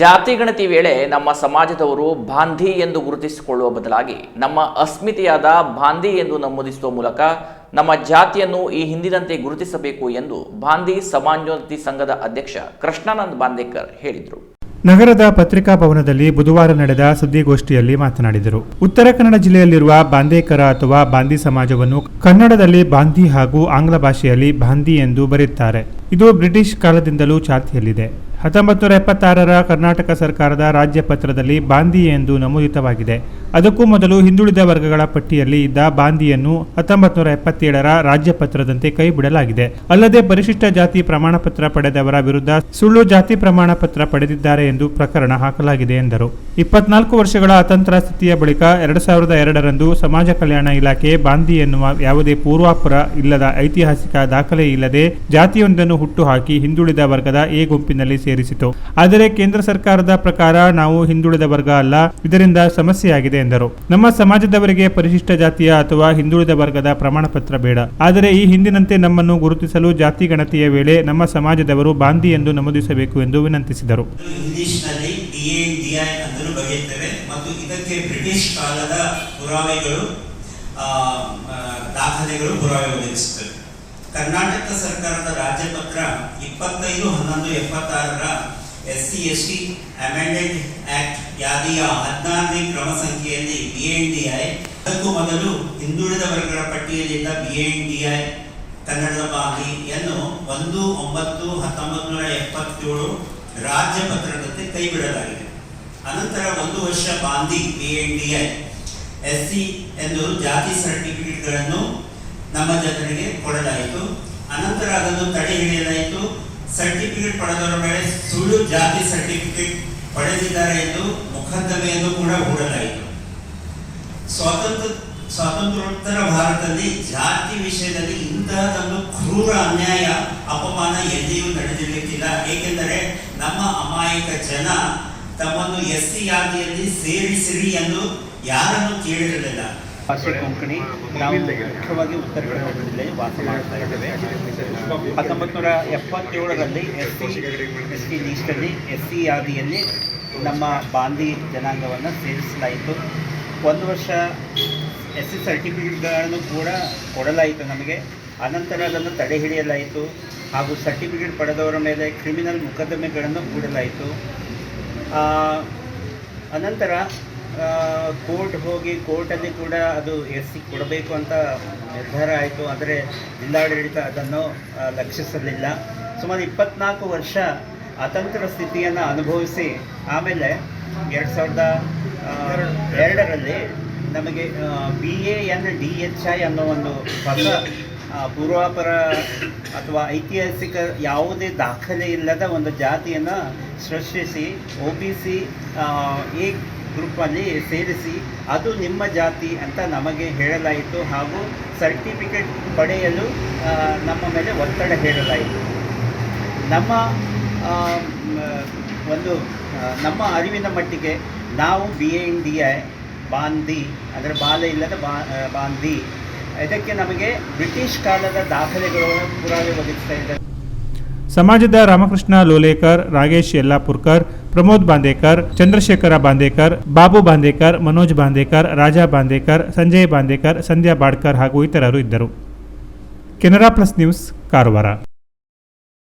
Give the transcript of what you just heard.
ಜಾತಿ ಗಣತಿ ವೇಳೆ ನಮ್ಮ ಸಮಾಜದವರು ಬಾಂಧಿ ಎಂದು ಗುರುತಿಸಿಕೊಳ್ಳುವ ಬದಲಾಗಿ ನಮ್ಮ ಅಸ್ಮಿತೆಯಾದ ಬಾಂಧಿ ಎಂದು ನಮೂದಿಸುವ ಮೂಲಕ ನಮ್ಮ ಜಾತಿಯನ್ನು ಈ ಹಿಂದಿನಂತೆ ಗುರುತಿಸಬೇಕು ಎಂದು ಬಾಂಧಿ ಸಮಾಜೋನ್ನತಿ ಸಂಘದ ಅಧ್ಯಕ್ಷ ಕೃಷ್ಣಾನಂದ್ ಬಾಂದೇಕರ್ ಹೇಳಿದರು. ನಗರದ ಪತ್ರಿಕಾ ಭವನದಲ್ಲಿ ಬುಧವಾರ ನಡೆದ ಸುದ್ದಿಗೋಷ್ಠಿಯಲ್ಲಿ ಮಾತನಾಡಿದರು. ಉತ್ತರ ಕನ್ನಡ ಜಿಲ್ಲೆಯಲ್ಲಿರುವ ಬಾಂದೇಕರ ಅಥವಾ ಬಾಂದಿ ಸಮಾಜವನ್ನು ಕನ್ನಡದಲ್ಲಿ ಬಾಂಧಿ ಹಾಗೂ ಆಂಗ್ಲ ಭಾಷೆಯಲ್ಲಿ ಬಾಂಧಿ ಎಂದು ಬರೆಯುತ್ತಾರೆ. ಇದು ಬ್ರಿಟಿಷ್ ಕಾಲದಿಂದಲೂ ಚಾಲ್ತಿಯಲ್ಲಿದೆ. ಹತ್ತೊಂಬತ್ತು ನೂರ ಎಪ್ಪತ್ತಾರರ ಕರ್ನಾಟಕ ಸರ್ಕಾರದ ರಾಜ್ಯ ಪತ್ರದಲ್ಲಿ ಬಾಂದಿ ಎಂದು ನಮೂದಿತವಾಗಿದೆ. ಅದಕ್ಕೂ ಮೊದಲು ಹಿಂದುಳಿದ ವರ್ಗಗಳ ಪಟ್ಟಿಯಲ್ಲಿ ಇದ್ದ ಬಾಂದಿಯನ್ನು ಹತ್ತೊಂಬತ್ತು ನೂರ ಎಪ್ಪತ್ತೇಳರ ರಾಜ್ಯ ಪತ್ರದಂತೆ ಕೈ ಬಿಡಲಾಗಿದೆ ಅಲ್ಲದೆ ಪರಿಶಿಷ್ಟ ಜಾತಿ ಪ್ರಮಾಣ ಪತ್ರ ಪಡೆದವರ ವಿರುದ್ಧ ಸುಳ್ಳು ಜಾತಿ ಪ್ರಮಾಣ ಪತ್ರ ಪಡೆದಿದ್ದಾರೆ ಎಂದು ಪ್ರಕರಣ ಹಾಕಲಾಗಿದೆ ಎಂದರು. ಇಪ್ಪತ್ನಾಲ್ಕು ವರ್ಷಗಳ ಅತಂತ್ರ ಸ್ಥಿತಿಯ ಬಳಿಕ ಎರಡು ಸಾವಿರದ ಎರಡರಂದು ಸಮಾಜ ಕಲ್ಯಾಣ ಇಲಾಖೆ ಬಾಂದಿ ಎನ್ನುವ ಯಾವುದೇ ಪೂರ್ವಾಪುರ ಇಲ್ಲದ ಐತಿಹಾಸಿಕ ದಾಖಲೆ ಇಲ್ಲದೆ ಜಾತಿಯೊಂದನ್ನು ಹುಟ್ಟುಹಾಕಿ ಹಿಂದುಳಿದ ವರ್ಗದ ಎ ಗುಂಪಿನಲ್ಲಿ ಸೇರಿಸಿತು. ಆದರೆ ಕೇಂದ್ರ ಸರ್ಕಾರದ ಪ್ರಕಾರ ನಾವು ಹಿಂದುಳಿದ ವರ್ಗ ಅಲ್ಲ, ಇದರಿಂದ ಸಮಸ್ಯೆಯಾಗಿದೆ ಎಂದರು. ನಮ್ಮ ಸಮಾಜದವರಿಗೆ ಪರಿಶಿಷ್ಟ ಜಾತಿಯ ಅಥವಾ ಹಿಂದುಳಿದ ವರ್ಗದ ಪ್ರಮಾಣ ಪತ್ರ ಬೇಡ. ಆದರೆ ಈ ಹಿಂದಿನಂತೆ ನಮ್ಮನ್ನು ಗುರುತಿಸಲು ಜಾತಿ ಗಣತಿಯ ವೇಳೆ ನಮ್ಮ ಸಮಾಜದವರು ಬಾಂಧಿ ಎಂದು ನಮೂದಿಸಬೇಕು ಎಂದು ವಿನಂತಿಸಿದರು. ಮತ್ತು ಇದಕ್ಕೆ ಬ್ರಿಟಿಷ್ ಕಾಲದ ಪುರಾವೆಗಳು ದಾಖಲೆಗಳು ಪುರಾವೆ ಒದಗಿಸುತ್ತವೆ ಕರ್ನಾಟಕ ಸರ್ಕಾರದ ರಾಜ್ಯ ಪತ್ರ ಇಪ್ಪತ್ತೈದು ಹನ್ನೊಂದು ಎಪ್ಪತ್ತಾರರ S C S T amended act ಯಾದಿಯ ಹದಿನಾರನೇ ಕ್ರಮ ಸಂಖ್ಯೆಯಲ್ಲಿ ಬಿ ಎನ್ ಡಿ ಐ ಅದಕ್ಕೂ ಮೊದಲು ಹಿಂದುಳಿದ ವರ್ಗಗಳ ಪಟ್ಟಿಯಲ್ಲಿದ್ದ ಬಿ ಎನ್ ಡಿ ಐ ಕನ್ನಡದ ಬಾಂಧಿಯನ್ನು ಒಂದು ಒಂಬತ್ತು ಹತ್ತೊಂಬತ್ತು ನೂರ ಎಪ್ಪತ್ತೇಳು ರಾಜ್ಯ ಪತ್ರದಂತೆ ಕೈ ಬಿಡಲಾಗಿದೆ ಅನಂತರ ಒಂದು ವರ್ಷ Bandhi B N D I S C ಎಂದು ಜಾತಿ ಸರ್ಟಿಫಿಕೇಟ್ಗಳನ್ನು ನಮ್ಮ ಜನರಿಗೆ ಕೊಡಲಾಯಿತು. ಅನಂತರ ಅದನ್ನು ತಡೆ ಹಿಡಿಯಲಾಯಿತು. ಸರ್ಟಿಫಿಕೇಟ್ ಪಡೆದವರ ಮೇಲೆ ಸುಳ್ಳು ಜಾತಿ ಸರ್ಟಿಫಿಕೇಟ್ ಪಡೆದಿದ್ದಾರೆ ಎಂದು ಮೊಕದ್ದಮೆಯನ್ನು ಕೂಡ ಹೂಡಲಾಯಿತು. ಸ್ವಾತಂತ್ರ್ಯ, ಸ್ವಾತಂತ್ರ್ಯೋತ್ತರ ಭಾರತದಲ್ಲಿ ಜಾತಿ ವಿಷಯದಲ್ಲಿ ಇಂತಹದೊಂದು ಕ್ರೂರ ಅನ್ಯಾಯ, ಅಪಮಾನ ಎಲ್ಲಿಯೂ ನಡೆದಿರಲಿಕ್ಕಿಲ್ಲ. ಏಕೆಂದರೆ ನಮ್ಮ ಅಮಾಯಕ ಜನ ತಮ್ಮನ್ನು ಎಸ್ ಸಿ ಯಾದಿಯಲ್ಲಿ ಸೇರಿಸಿರಿ ಎಂದು ಯಾರನ್ನು ಕೇಳಿರಲಿಲ್ಲ. ಭಾಷೆ ಕೊಂಕಣಿ. ನಾವು ಮುಖ್ಯವಾಗಿ ಉತ್ತರ ಕನ್ನಡ ಜಿಲ್ಲೆಯಲ್ಲಿ ವಾಸ ಮಾಡ್ತಾ ಇದ್ದೇವೆ. ಹತ್ತೊಂಬತ್ತು ನೂರ ಎಪ್ಪತ್ತೇಳರಲ್ಲಿ ಎಸ್ ಸಿ ಎಸ್ ಟಿ ಲೀಸ್ಟಲ್ಲಿ ಎಸ್ ಸಿ ಯಾದಿಯಲ್ಲಿ ನಮ್ಮ ಬಾಂಧಿ ಜನಾಂಗವನ್ನು ಸೇರಿಸಲಾಯಿತು. ಒಂದು ವರ್ಷ ಎಸ್ ಸಿ ಸರ್ಟಿಫಿಕೇಟ್ಗಳನ್ನು ಕೂಡ ಕೊಡಲಾಯಿತು ನಮಗೆ. ಅನಂತರ ಅದನ್ನು ತಡೆ ಹಿಡಿಯಲಾಯಿತು. ಹಾಗೂ ಸರ್ಟಿಫಿಕೇಟ್ ಪಡೆದವರ ಮೇಲೆ ಕ್ರಿಮಿನಲ್ ಮೊಕದ್ದಮೆಗಳನ್ನು ಹೂಡಲಾಯಿತು. ಆ, ಅನಂತರ ಕೋರ್ಟ್ ಹೋಗಿ ಕೋರ್ಟಲ್ಲಿ ಕೂಡ ಅದು ಎಸ್ ಸಿ ಕೊಡಬೇಕು ಅಂತ ನಿರ್ಧಾರ ಆಯಿತು. ಆದರೆ ಜಿಲ್ಲಾಡಳಿತ ಅದನ್ನು ಲಕ್ಷಿಸಲಿಲ್ಲ. ಸುಮಾರು ಇಪ್ಪತ್ನಾಲ್ಕು ವರ್ಷ ಅತಂತ್ರ ಸ್ಥಿತಿಯನ್ನು ಅನುಭವಿಸಿ ಆಮೇಲೆ ಎರಡು ಸಾವಿರದ ಎರಡರಲ್ಲಿ ನಮಗೆ B A N D H I ಅನ್ನೋ ಒಂದು ಪದ ಪೂರ್ವಾಪರ ಅಥವಾ ಐತಿಹಾಸಿಕ ಯಾವುದೇ ದಾಖಲೆ ಇಲ್ಲದ ಒಂದು ಜಾತಿಯನ್ನು ಸೃಷ್ಟಿಸಿ, ಒ ಬಿ ಸಿ ಎ ಗ್ರೂಪಲ್ಲಿ ಸೇರಿಸಿ ಅದು ನಿಮ್ಮ ಜಾತಿ ಅಂತ ನಮಗೆ ಹೇಳಲಾಯಿತು ಹಾಗೂ ಸರ್ಟಿಫಿಕೇಟ್ ಪಡೆಯಲು ನಮ್ಮ ಮೇಲೆ ಒತ್ತಡ ಹೇರಲಾಯಿತು. ನಮ್ಮ ಒಂದು ನಮ್ಮ ಅರಿವಿನ ಮಟ್ಟಿಗೆ ನಾವು B N D I Bandhi ಅಂದರೆ ಬಾಲ ಇಲ್ಲದ ಬಾ ಬಾಂದಿ ಇದಕ್ಕೆ ನಮಗೆ ಬ್ರಿಟಿಷ್ ಕಾಲದ ದಾಖಲೆಗಳು ಪುರಾವೆ ಒದಗಿಸ್ತಾ ಇದ್ದಾರೆ. ಸಮಾಜದ ರಾಮಕೃಷ್ಣ ಲೋಲೇಕರ್, ರಾಗೇಶ್ ಯಲ್ಲಾಪುರ್ಕರ್, ಪ್ರಮೋದ್ ಬಾಂದೇಕರ್, ಚಂದ್ರಶೇಖರ ಬಾಂದೇಕರ್, ಬಾಬು ಬಾಂದೇಕರ್, ಮನೋಜ್ ಬಾಂದೇಕರ್, ರಾಜಾ ಬಾಂದೇಕರ್, ಸಂಜಯ್ ಬಾಂದೇಕರ್, ಸಂಧ್ಯಾ ಬಾಡ್ಕರ್ ಹಾಗೂ ಇತರರು ಇದ್ದರು. Canara plus news, Karwar.